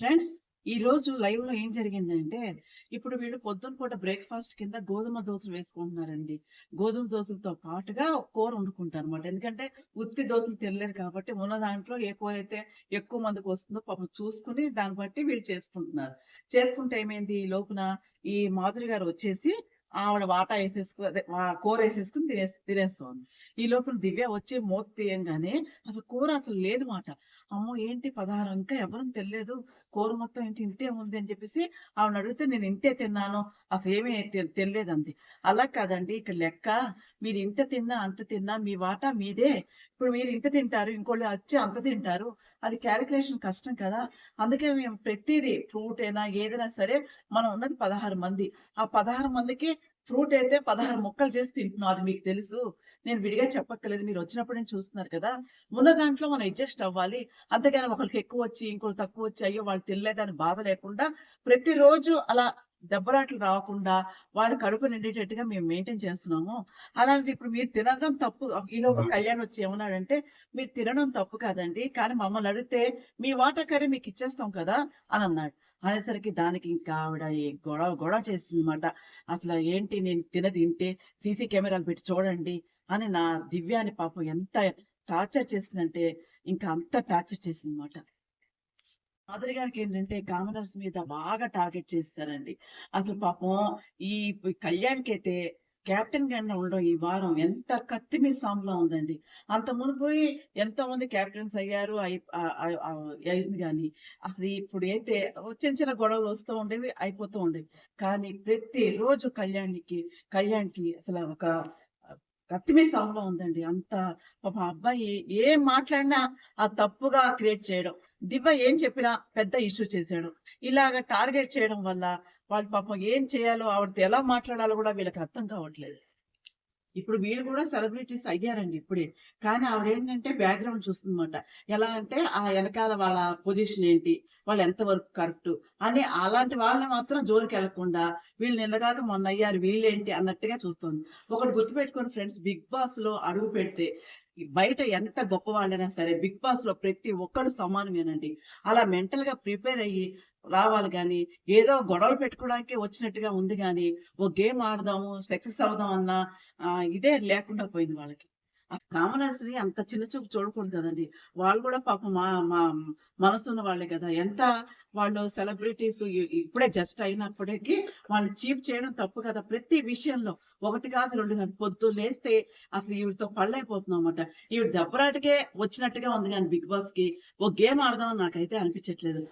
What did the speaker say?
Friends ఈ రోజు లైవ్లో ఏం జరిగిందంటే ఇప్పుడు వీళ్ళు పొద్దున పూట బ్రేక్ఫాస్ట్ కింద గోధుమ దోశలు వేసుకుంటున్నారండి. గోధుమ దోశలతో పాటుగా కూర వండుకుంటారు అనమాట ఎందుకంటే ఉత్తి దోశలు తినలేరు కాబట్టి ఉన్న దాంట్లో ఏ కూర అయితే ఎక్కువ మందికి వస్తుందో పాపం చూసుకుని దాన్ని బట్టి వీళ్ళు చేసుకుంటున్నారు. చేసుకుంటే ఏమైంది? ఈ లోపున ఈ మాధురి గారు వచ్చేసి ఆవిడ వాటా వేసేసుకుని అదే కూర వేసేసుకుని తినే తినేస్తోంది. ఈ లోపల దివ్య వచ్చి మూత తీయంగానే అసలు కూర అసలు లేదు మాట. అమ్మో ఏంటి పదహారు? ఇంకా ఎవరూ తెలియదు కూర మొత్తం ఏంటి ఇంతే ఉంది అని చెప్పేసి ఆవిడ అడిగితే నేను ఇంతే తిన్నాను. అసలు ఏమీ తె- తెలియదు అంది. అలా కాదండి. ఇక్కడ లెక్క మీరు ఇంత తిన్నా అంత తిన్నా మీ వాటా మీదే. ఇప్పుడు మీరు ఇంత తింటారు ఇంకోళ్ళు వచ్చి అంత తింటారు. అది క్యాలిక్యులేషన్ కష్టం కదా. అందుకే మేము ప్రతిదీ ఫ్రూట్ అయినా ఏదైనా సరే మనం ఉన్నది పదహారు మంది. ఆ పదహారు మందికి ఫ్రూట్ అయితే పదహారు మొక్కలు చేసి తింటున్నాం. అది మీకు తెలుసు. నేను విడిగా చెప్పక్కర్లేదు. మీరు వచ్చినప్పుడు నేను చూస్తున్నారు కదా. ఉన్న దాంట్లో మనం అడ్జస్ట్ అవ్వాలి. అంతేగాని ఒకరికి ఎక్కువ వచ్చి ఇంకోటి తక్కువ వచ్చి అయ్యో వాళ్ళు తినలేదని బాధ లేకుండా ప్రతిరోజు అలా దెబ్బరాట్లు రాకుండా వాళ్ళ కడుపు నిండేటట్టుగా మేము మెయింటైన్ చేస్తున్నాము. అలాంటిది ఇప్పుడు మీరు తినడం తప్పు. ఈలోపు కళ్యాణ్ వచ్చి ఏమన్నాడంటే మీరు తినడం తప్పు కాదండి కానీ మమ్మల్ని అడిగితే మీ వాటా కర్రీ మీకు ఇచ్చేస్తాం కదా అని అన్నాడు. అనేసరికి దానికి ఇంకా ఆవిడ గొడవ గొడవ చేసింది అనమాట అసలు ఏంటి నేను తినది ఇంతే? సీసీ కెమెరాలు పెట్టి చూడండి అని నా దివ్యాని పాపం ఎంత టార్చర్ చేసిందంటే ఇంకా అంత టార్చర్ చేసింది అనమాట మాధురి గారికి ఏంటంటే కామనర్స్ మీద బాగా టార్గెట్ చేస్తారండి. అసలు పాపం ఈ కళ్యాణ్కి అయితే కెప్టెన్గా ఉండడం ఈ వారం ఎంత కత్తి మీ సాంలో ఉందండి. అంత మునిపోయి ఎంతో మంది కెప్టెన్స్ అయ్యారు అయింది కానీ అసలు ఇప్పుడు అయితే చిన్న చిన్న గొడవలు వస్తూ ఉండేవి అయిపోతూ ఉండేవి. కానీ ప్రతి రోజు కళ్యాణ్కి కళ్యాణ్కి అసలు ఒక కత్తిమీ సాంలో ఉందండి. అంత పాప అబ్బాయి ఏం మాట్లాడినా ఆ తప్పుగా క్రియేట్ చేయడం. దివ్య ఏం చెప్పినా పెద్ద ఇష్యూ చేశాడు. ఇలాగ టార్గెట్ చేయడం వల్ల వాళ్ళు పాపం ఏం చేయాలో ఆవిడతో ఎలా మాట్లాడాలో కూడా వీళ్ళకి అర్థం కావట్లేదు. ఇప్పుడు వీళ్ళు కూడా సెలబ్రిటీస్ అయ్యారండి ఇప్పుడే. కానీ ఆవిడ ఏంటంటే బ్యాక్గ్రౌండ్ చూస్తుందన్నమాట. ఎలా అంటే ఆ వెనకాల వాళ్ళ పొజిషన్ ఏంటి వాళ్ళు ఎంతవరకు కరెక్ట్ అని అలాంటి వాళ్ళని మాత్రం జోలికి వెళ్ళకుండా వీళ్ళు నిన్నగాక మొన్న అయ్యారు వీళ్ళేంటి అన్నట్టుగా చూస్తుంది. ఒకటి గుర్తుపెట్టుకోండి ఫ్రెండ్స్ బిగ్ బాస్లో అడుగు పెడితే బయట ఎంత గొప్ప వాళ్ళైనా సరే బిగ్ బాస్లో ప్రతి ఒక్కరు సమానమేనండి. అలా మెంటల్గా ప్రిపేర్ అయ్యి రావాలి కానీ ఏదో గొడవలు పెట్టుకోవడానికి వచ్చినట్టుగా ఉంది కానీ ఓ గేమ్ ఆడదాము సక్సెస్ అవుదాం అన్న ఇదే లేకుండా పోయింది వాళ్ళకి. ఆ అంత చిన్న చూపు చూడకూడదు కదండి. వాళ్ళు కూడా పాపం మా మా మనసున్న వాళ్ళే కదా. ఎంత వాళ్ళు సెలబ్రిటీస్ ఇప్పుడే జస్ట్ అయినప్పటికీ వాళ్ళు చీప్ చేయడం తప్పు కదా. ప్రతి విషయంలో ఒకటి కాదు రెండు కాదు. పొద్దు లేస్తే అసలు ఈవిడతో పళ్ళైపోతున్నాం అనమాట ఈవిడ దెబ్బరాటకే వచ్చినట్టుగా ఉంది కానీ బిగ్ బాస్కి ఓ గేమ్ ఆడదామని నాకైతే అనిపించట్లేదు.